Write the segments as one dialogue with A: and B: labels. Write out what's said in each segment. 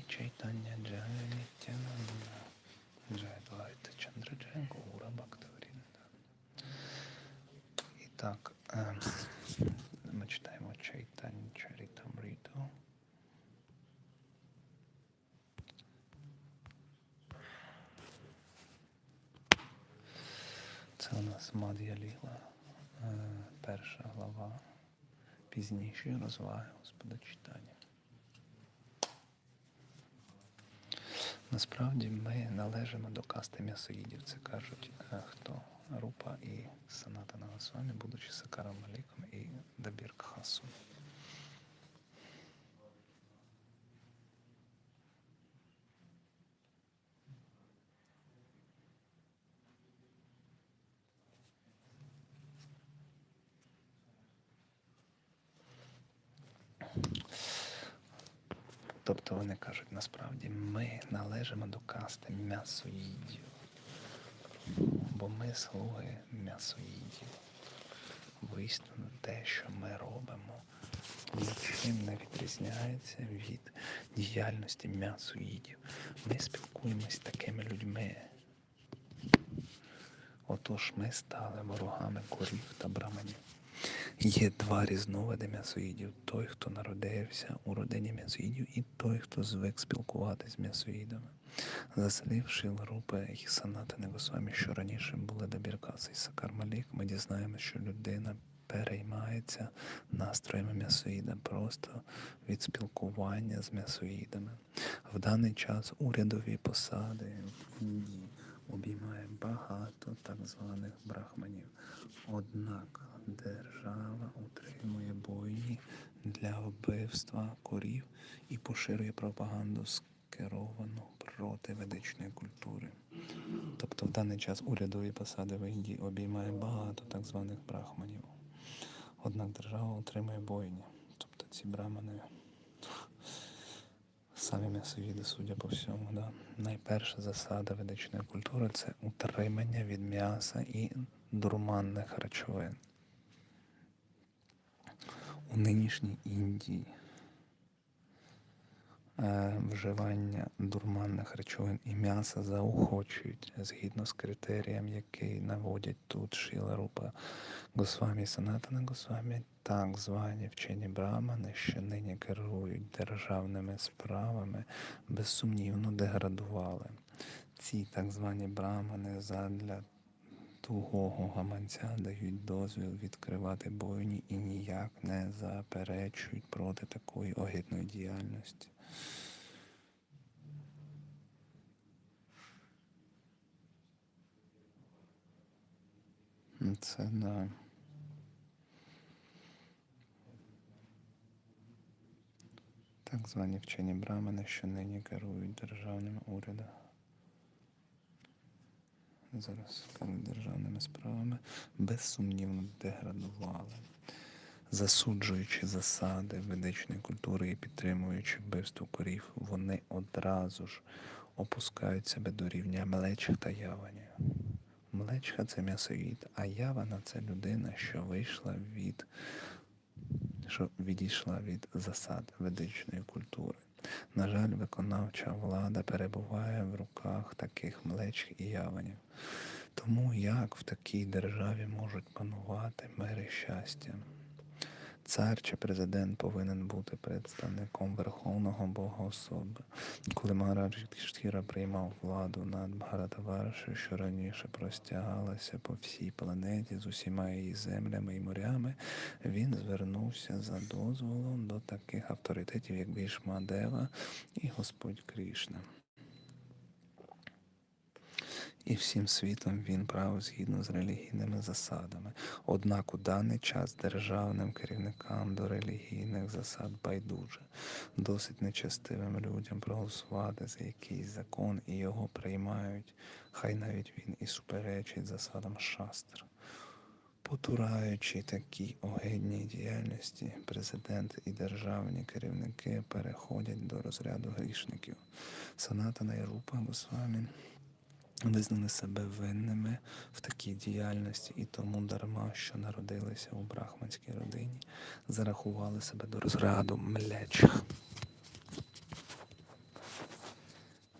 A: Шрі Чайтання Джая Нітянанда Джая Двайта Чандра Джая. І так, е, ми читаємо Чайтань Чарітамріту. Це у нас Мад'я Ліла, е, перша глава, пізніші розваги Господа читання. Насправді ми належимо до касти м'ясоїдів. Це кажуть е, хто? Рупа і Саната Нагасвамі, будучи Сакаром Маліком і Дабір Кхасом. Тобто вони кажуть, насправді ми належимо до касти м'ясоїдів, бо ми слуги м'ясоїдів. Воістину те, що ми робимо, нічим не відрізняється від діяльності м'ясоїдів. Ми спілкуємось з такими людьми. Отож ми стали ворогами корів та браманів. Є два різновиди м'ясоїдів: той, хто народився у родині м'ясоїдів, і той, хто звик спілкуватися з м'ясоїдами. Заселивши Ларупи і Санатани Госвамі, що раніше були Дабіркаси і Сакар Малік, ми дізнаємося, що людина переймається настроями м'ясоїда просто від спілкування з м'ясоїдами. В даний час урядові посади в Індії обіймає багато так званих брахманів. Однак держава утримує бойні для вбивства корів і поширює пропаганду скеровану проти ведичної культури. Тобто в даний час урядові посади в Індії обіймає багато так званих брахманів. Однак держава утримує бойні. Тобто ці брамани самі м'ясоїди, судя по всьому. Да? Найперша засада ведичної культури це утримання від м'яса і дурманних речовин. У нинішній Індії е, вживання дурманних речовин і м'яса заохочують згідно з критерієм, який наводять тут Шіла Рупа Госвамі Санатана Госвамі, так звані вчені брамани, що нині керують державними справами, безсумнівно деградували. Ці так звані брамани задля тугого гаманця дають дозвіл відкривати бойні і ніяк не заперечують проти такої огидної діяльності. Це да. Так звані вчені брамани, що нині керують державним урядом. Зараз державними справами, безсумнівно деградували. Засуджуючи засади ведичної культури і підтримуючи вбивство корів, вони одразу ж опускають себе до рівня млечих та явані. Млечха це м'ясоїд, а явана це людина, що вийшла від що відійшла від засад ведичної культури. На жаль, виконавча влада перебуває в руках таких млеч і яванів. Тому як в такій державі можуть панувати мир щастя? Цар чи президент повинен бути представником Верховного Бога особи. Коли Магарадж приймав владу над Бхаратаваршею, що раніше простягалася по всій планеті з усіма її землями і морями, він звернувся за дозволом до таких авторитетів, як Вішмадева і Господь Крішна. І всім світом він правив згідно з релігійними засадами. Однак у даний час державним керівникам до релігійних засад байдуже, досить нечестивим людям проголосувати за якийсь закон і його приймають, хай навіть він і суперечить засадам шастр. Потураючи такій огидній діяльності, президент і державні керівники переходять до розряду грішників. Санатана і Рупа Госвамі визнали себе винними в такій діяльності і тому дарма, що народилися у брахманській родині, зарахували себе до розряду млечих.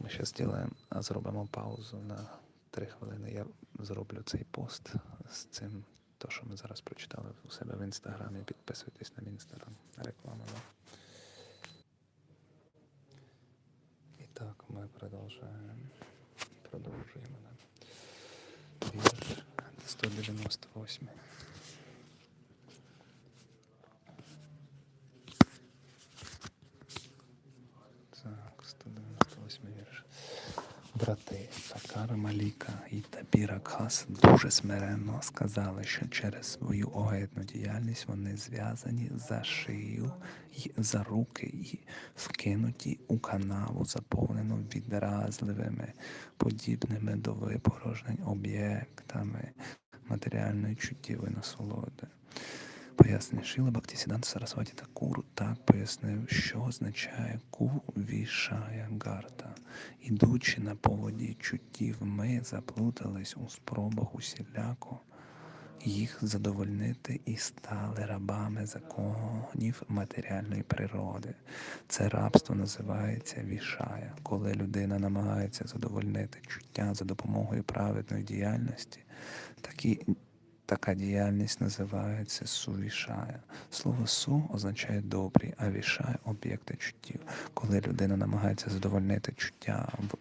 A: ми ще зробимо, зробимо паузу на три хвилини. Я зроблю цей пост з цим, то, що ми зараз прочитали у себе в інстаграмі. Підписуйтесь на мій інстаграм. Реклама. І так, ми продовжуємо. Продовжуємо. Да. Вірш 198. Так, 198 вірш. Брати Сакара Маліка і Табіра Khas дуже смиренно сказали, що через свою огидну діяльність вони зв'язані за шию й за руки і вкинуті у канаву, заповнену відразливими, подібними до випорожнень об'єктами матеріальної чуттєвої насолоди. Пояснення Шіла Бактісіданта Сарасваті Такуру так пояснив, що означає кувішая гарта. Ідучи на поводі чуттів, ми заплутались у спробах усіляко їх задовольнити і стали рабами законів матеріальної природи. Це рабство називається вішая, коли людина намагається задовольнити чуття за допомогою праведної діяльності. Такі Така діяльність називається сувішая. Слово су означає добрі, а вішай об'єкти чуттів. Коли людина намагається задовольнити чуття в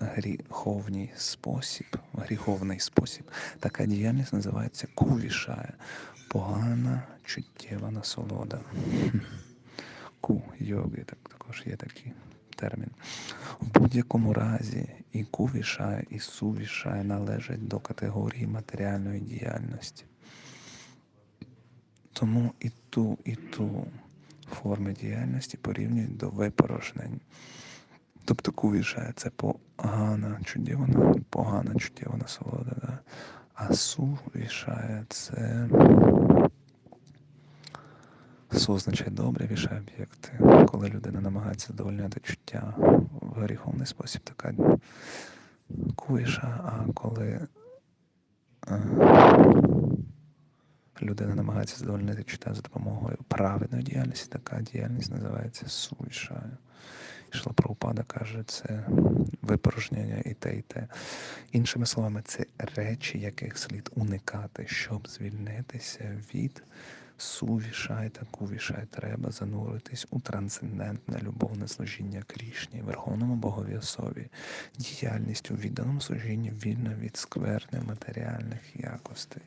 A: гріховний спосіб, в гріховний спосіб, така діяльність називається кувішая, погана чуттєва насолода. Ку йоги, так також є такий термін. В будь-якому разі і кувішає, і сувішає належать до категорії матеріальної діяльності. Тому і ту, і ту форми діяльності порівнюють до випорожнень. Тобто кувішає це погана чуттєва, погана чуттєва насолода, да? а сувішає це Су означає добре, вішає об'єкти. Коли людина намагається задовольняти чуття в гріховний спосіб, така куїша, а коли е, людина намагається задовольнити чуття за допомогою праведної діяльності, така діяльність називається суїшаю. Ішла Прабхупада каже, це випорожнення і те, і те. Іншими словами, це речі, яких слід уникати, щоб звільнитися від сувішай та кувішай. Треба зануритись у трансцендентне любовне служіння Крішні, Верховному Богові особі, діяльність у відданому служінні вільно від скверни матеріальних якостей.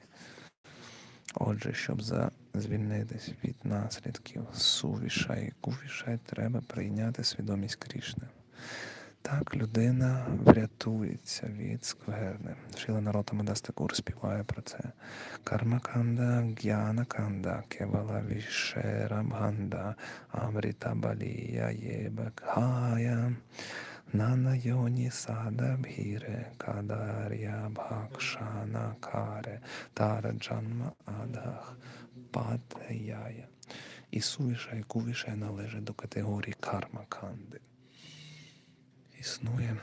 A: Отже, щоб за... звільнитись від наслідків сувіша і кувіша, треба прийняти свідомість Крішни. Так людина врятується від скверни. Шіла Нарота Мадастакур співає про це. Кармаканда, г'янаканда, кевала вішера бганда, амріта балія єбекхая. Нана йоні сада бхіре, кадар'я бхакшана каре, тара джанма адах, падяя. І сувіша і кувіша належить до категорії карма-канди. Існує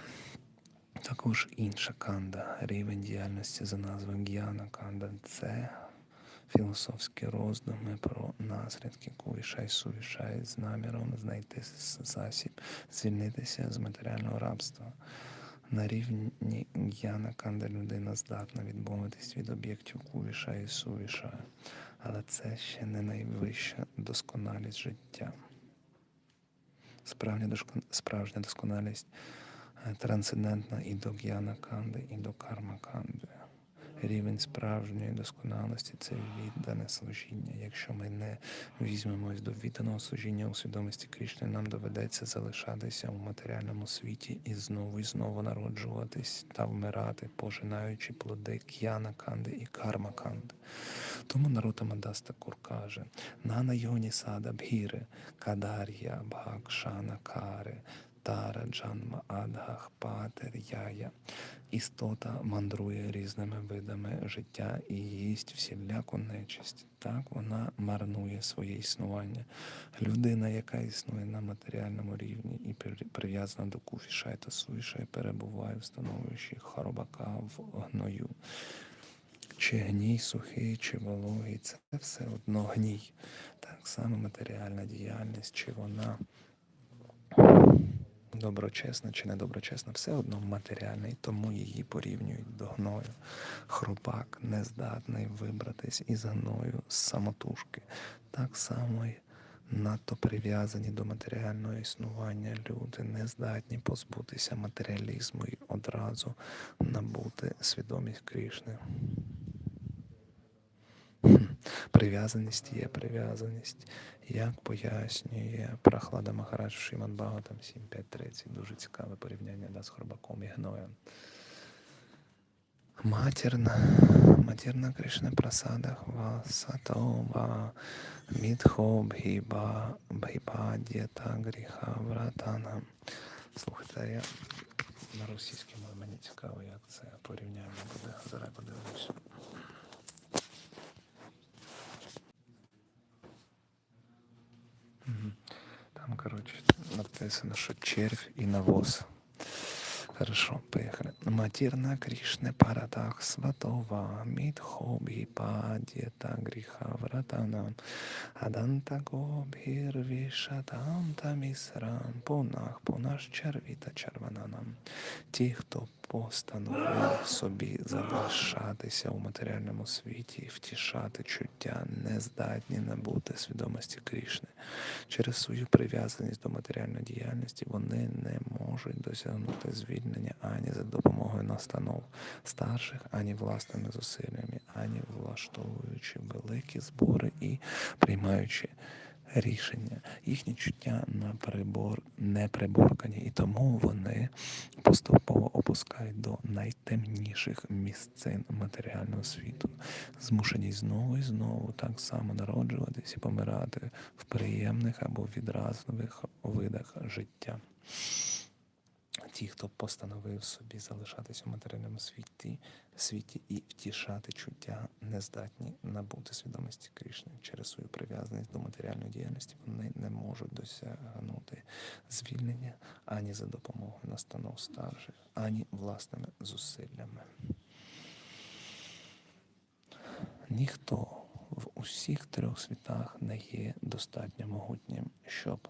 A: також інша канда, рівень діяльності за назвою Г'яна Канда. Це філософські роздуми про наслідки кувішай сувішай з наміром знайти засіб, звільнитися з матеріального рабства. На рівні Г'яна Канда людина здатна відмовитись від об'єктів кувіша і сувіша, але це ще не найвища досконалість життя. Справжня. Справжня досконалість е, трансцендентна і до г'яна канди, і до карма канди. Рівень справжньої досконалості це віддане служіння. Якщо ми не візьмемось до відданого служіння у свідомості Крішни, нам доведеться залишатися у матеріальному світі і знову і знову народжуватись та вмирати, пожинаючи плоди к'яна канди і карма канди. Тому Нарута Мадаста Кур каже: Нана йоні сада бхіри, кадар'я бхакшана кари. Тара Джанма Адгах Патер Яя. Істота мандрує різними видами життя і їсть всіляку нечисть. Так вона марнує своє існування. Людина, яка існує на матеріальному рівні і прив'язана до куфіша та суїша, перебуває в становищі хоробака в гною. Чи гній сухий, чи вологий, це все одно гній. Так само матеріальна діяльність, чи вона доброчесна чи недоброчесна, все одно матеріальна, і тому її порівнюють до гною. Хробак нездатний вибратись із гною з самотужки. Так само й надто прив'язані до матеріального існування люди не здатні позбутися матеріалізму і одразу набути свідомість Крішни. Прив'язаність є прив'язаність. Як пояснює Прохлада Махарадж Шиман Бхагаватам 7.5.30. Дуже цікаве порівняння да, з хробаком і гноєм. Матірна, матірна Кришна Прасада Хвасатова Мідхо Бхіба Бхібадєта Гріха Вратана. Слухайте, я на російській мові мені цікаво, як це порівняння буде. Зараз подивлюся. Там, коротше, написано, що червь і навоз. Хорошо, поехали. Матірна Крішне Парадах Сватова Мідхобі Падєта Гріха Вратанам Аданта Гобгір Вішатам та Пунах Пунаш Червіта Червананам Ті, хто постановив собі залишатися у матеріальному світі і втішати чуття, не здатні набути свідомості Крішни. Через свою прив'язаність до матеріальної діяльності вони не можуть досягнути звільнення ані за допомогою настанов старших, ані власними зусиллями, ані влаштовуючи великі збори і приймаючи рішення. Їхні чуття на прибор не приборкані, і тому вони поступово опускають до найтемніших місцин матеріального світу, змушені знову і знову так само народжуватись і помирати в приємних або відразливих видах життя. Ті, хто постановив собі залишатись у матеріальному світі, світі і втішати чуття, не здатні набути свідомості Крішни через свою прив'язаність до матеріальної діяльності, вони не можуть досягнути звільнення ані за допомогою настанов старших, ані власними зусиллями. Ніхто в усіх трьох світах не є достатньо могутнім, щоб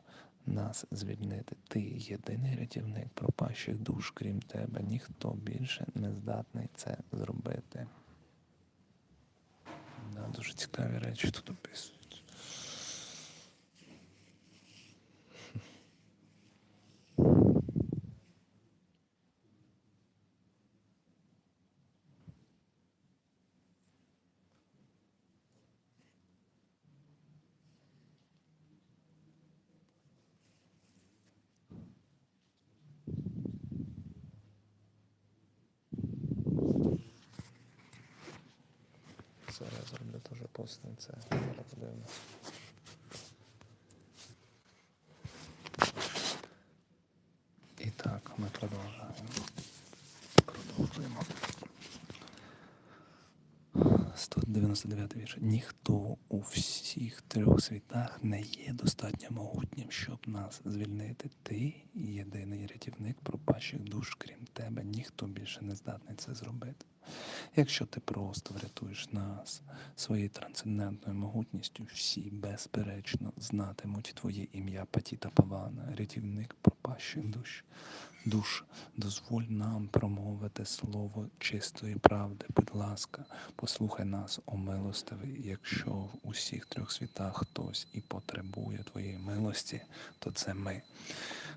A: нас звільнити. Ти єдиний рятівник пропащих душ, крім тебе. Ніхто більше не здатний це зробити. Да, дуже цікаві речі тут описують. Зараз я зроблю теж пост на це. Зараз подивимося. І так, ми продовжуємо. 199 вірш. Ніхто у всіх трьох світах не є достатньо могутнім, щоб нас звільнити. Ти єдиний рятівник пропащих душ, крім тебе. Ніхто більше не здатний це зробити. Якщо ти просто врятуєш нас своєю трансцендентною могутністю, всі безперечно знатимуть твоє ім'я Патіта Павана, рятівник пропащих душ. Душ, дозволь нам промовити слово чистої правди. Будь ласка, послухай нас, о милостивий. Якщо в усіх трьох світах хтось і потребує твоєї милості, то це ми.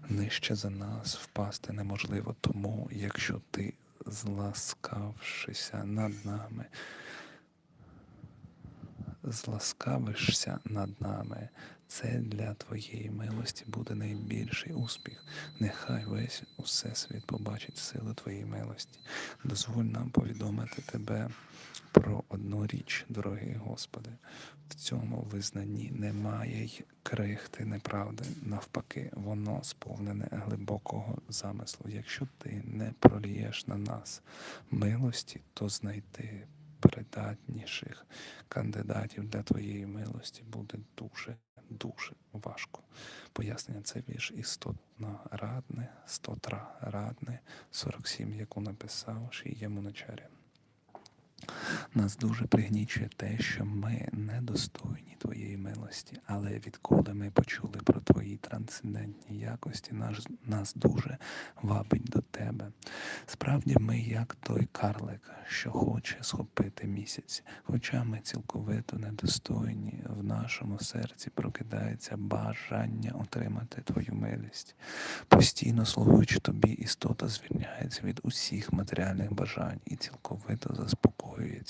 A: Нижче за нас впасти неможливо, тому якщо ти зласкавшися над нами, зласкавишся над нами, це для твоєї милості буде найбільший успіх. Нехай весь усесвіт побачить силу твоєї милості. Дозволь нам повідомити тебе про одну річ, дорогий Господи. В цьому визнанні немає й крихти неправди. Навпаки, воно сповнене глибокого замислу. Якщо ти не пролієш на нас милості, то знайти придатніших кандидатів для твоєї милості буде дуже дуже важко. Пояснення це вірш істотно радне, стотра радне, 47, яку написав Шіємуначаря. Нас дуже пригнічує те, що ми недостойні твоєї милості, але відколи ми почули про твої трансцендентні якості, нас, нас дуже вабить до тебе. Справді ми, як той карлик, що хоче схопити місяць, хоча ми цілковито недостойні, в нашому серці прокидається бажання отримати твою милість. Постійно слугуючи тобі, істота звільняється від усіх матеріальних бажань і цілковито заспокоюється.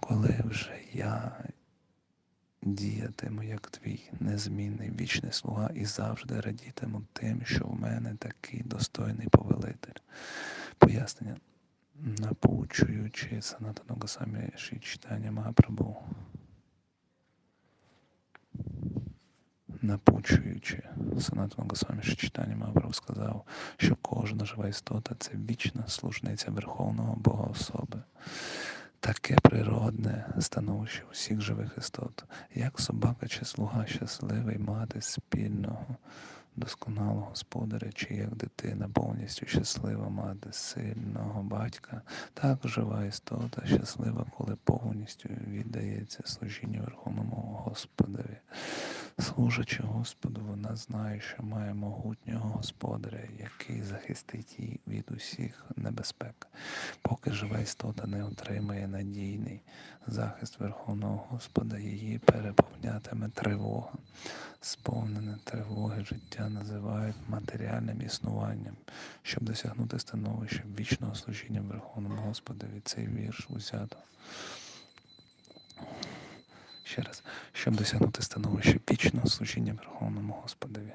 A: Коли вже я діятиму, як твій незмінний вічний слуга, і завжди радітиму тим, що в мене такий достойний повелитель. Пояснення, напучуючи Санатану Госамі Ші читання Магапрабу. Напучуючи. Санат Госвамі Ші читання Магапрабу сказав, що кожна жива істота це вічна служниця Верховного Бога особи. Таке природне становище усіх живих істот, як собака чи слуга щасливий мати спільного, досконалого господаря, чи як дитина повністю щаслива мати сильного батька, так жива істота щаслива, коли повністю віддається служінню Верховному Господові. Служачи Господу, вона знає, що має могутнього господаря, який захистить її від усіх небезпек. Поки жива істота не отримає надійний захист Верховного Господа, її переповнятиме тривога. Сповнене тривоги життя називають матеріальним існуванням, щоб досягнути становища вічного служіння Верховному Господові. Цей вірш узято ще раз, щоб досягнути становища вічного служіння Верховному Господові.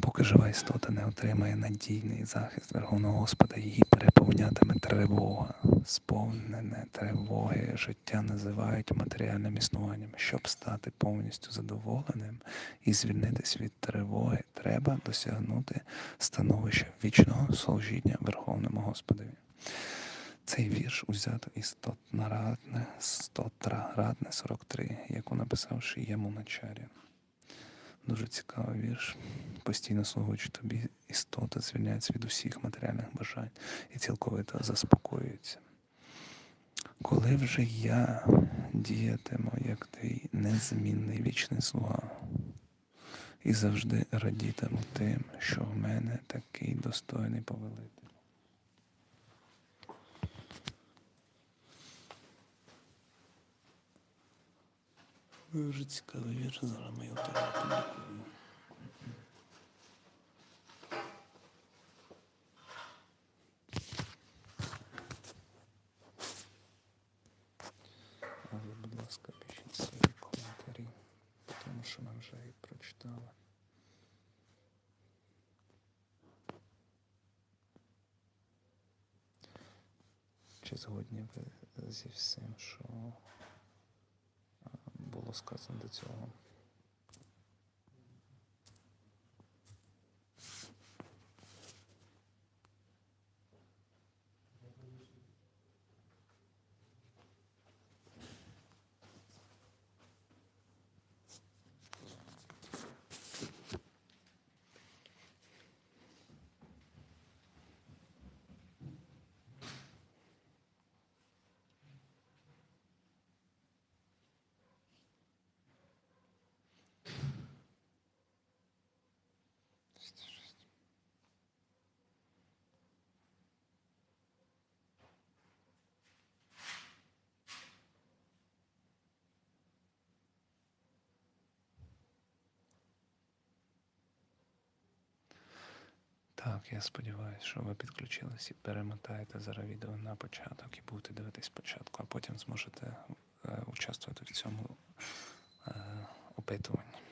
A: Поки жива істота не отримає надійний захист Верховного Господа, її переповнятиме тривога, сповнене тривоги, життя називають матеріальним існуванням. Щоб стати повністю задоволеним і звільнитись від тривоги, треба досягнути становища вічного служіння Верховному Господові. Цей вірш узято із стотнарадне, стотрарадне 43, яку написав Шиєму Начарі. Дуже цікавий вірш. Постійно слугуючи тобі, істота звільняється від усіх матеріальних бажань і цілковито заспокоюється. Коли вже я діятиму, як твій незмінний вічний слуга, і завжди радітиму тим, що в мене такий достойний повелитель. Дуже цікавий вірш, зараз ми його опублікуємо. А ви, будь ласка, пишіть свої коментарі, тому що ми вже їх прочитали. Чи згодні ви зі всім, що було сказано до цього? Так, я сподіваюся, що ви підключились і перемотаєте зараз відео на початок і будете дивитись спочатку, а потім зможете е, участвувати в цьому е, опитуванні.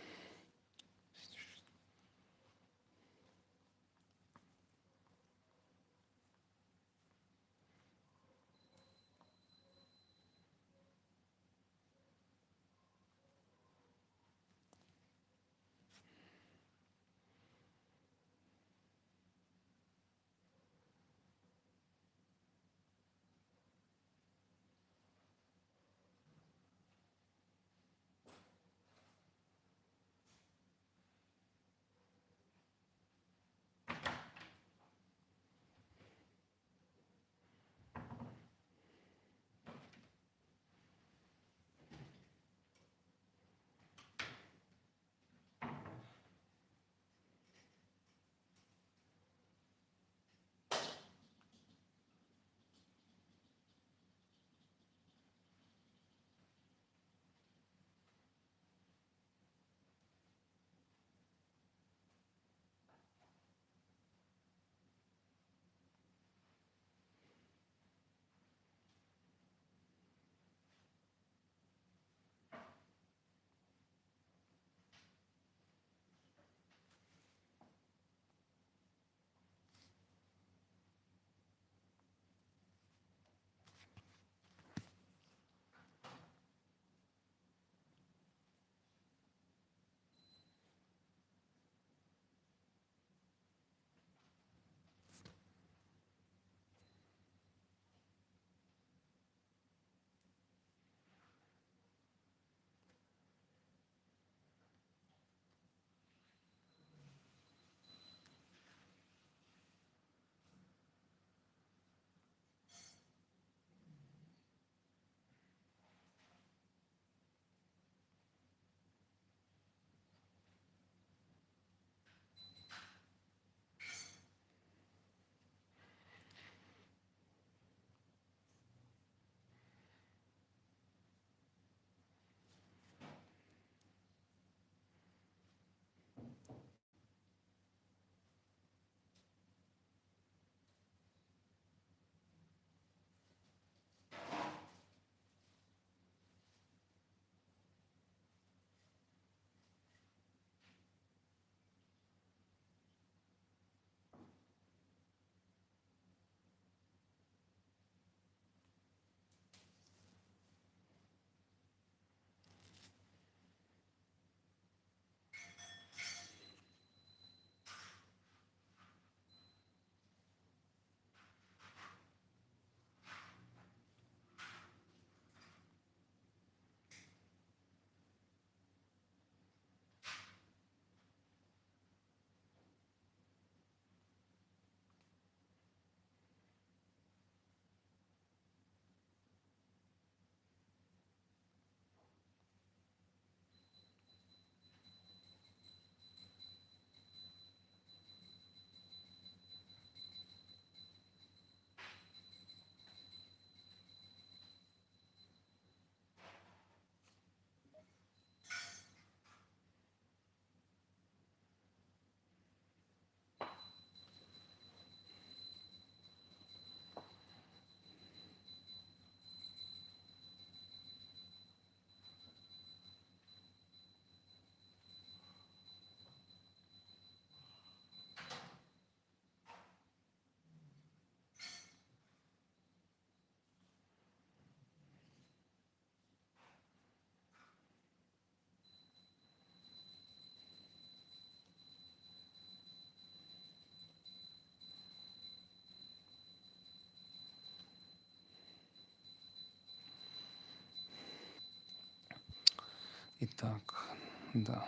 A: Так, да,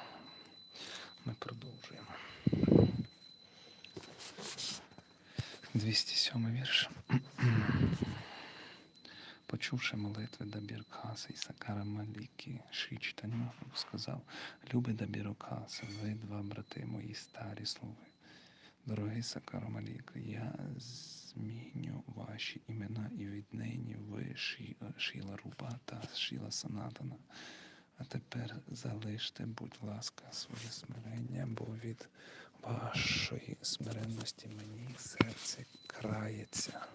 A: ми продовжуємо. 207 вірш. Почувши молитви Дабіркаса і Сакара Маліки, Ші Читання сказав, Любі Дабірокаси, ви два брати мої старі слуги. Дорогий Сакара Маліка, я зміню ваші імена і віднині ви Шіла Руба та Шіла Санатана. А тепер залиште, будь ласка, своє смирення, бо від вашої смиренності мені серце крається.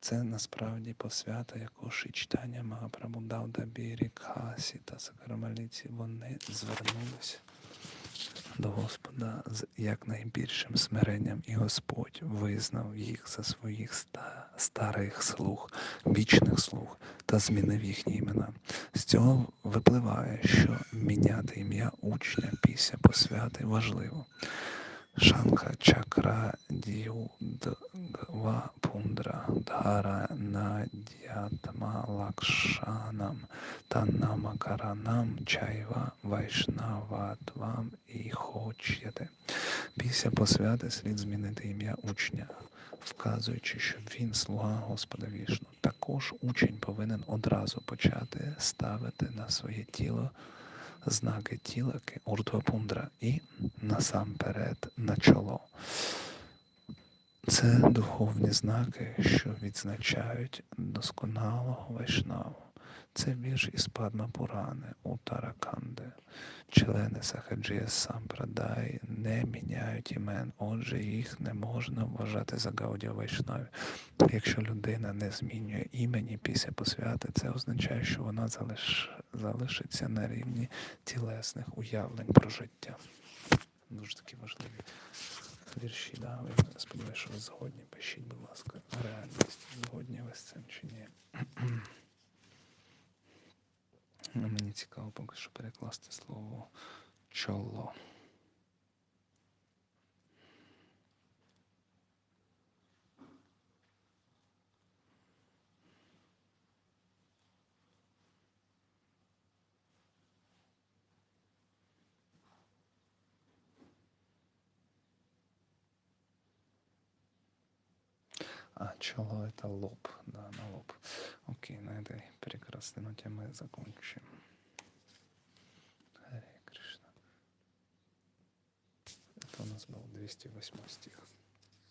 A: Це насправді посвята, яку шичтання Магапрабу дав Дабірі, Касі та Сакрамаліці. Вони звернулися до Господа з якнайбільшим смиренням, і Господь визнав їх за своїх ста- старих слуг, вічних слуг та змінив їхні імена. З цього випливає, що міняти ім'я учня після посвяти важливо. Шанха чакра дюдгва пундра дхара надятма лакшанам та намакаранам чайва вайшнаватвам і хочете. Після посвяти слід змінити ім'я учня, вказуючи, що він слуга Господа вішну. Також учень повинен одразу почати ставити на своє тіло знаки тілаки уртвапундра і насамперед на чоло. Це духовні знаки, що відзначають досконалого вайшнаву. Це вірш із Падма Пурани у Тараканди. Члени Сахаджія Сампрадай не міняють імен, отже, їх не можна вважати за гаудія вайшнаві. Якщо людина не змінює імені після посвяти, це означає, що вона залиш... залишиться на рівні тілесних уявлень про життя. Дуже такі важливі вірші, да? Ви сподіваюся, що ви згодні. Пишіть, будь ласка, реальність. Згодні ви з цим чи ні. Ну, Мені цікаво поки що перекласти слово чоло. А, чело это лоб, да, на лоб. Окей, на этой прекрасной ноте мы закончим. Харе Кришна. Это у нас был 208 стих.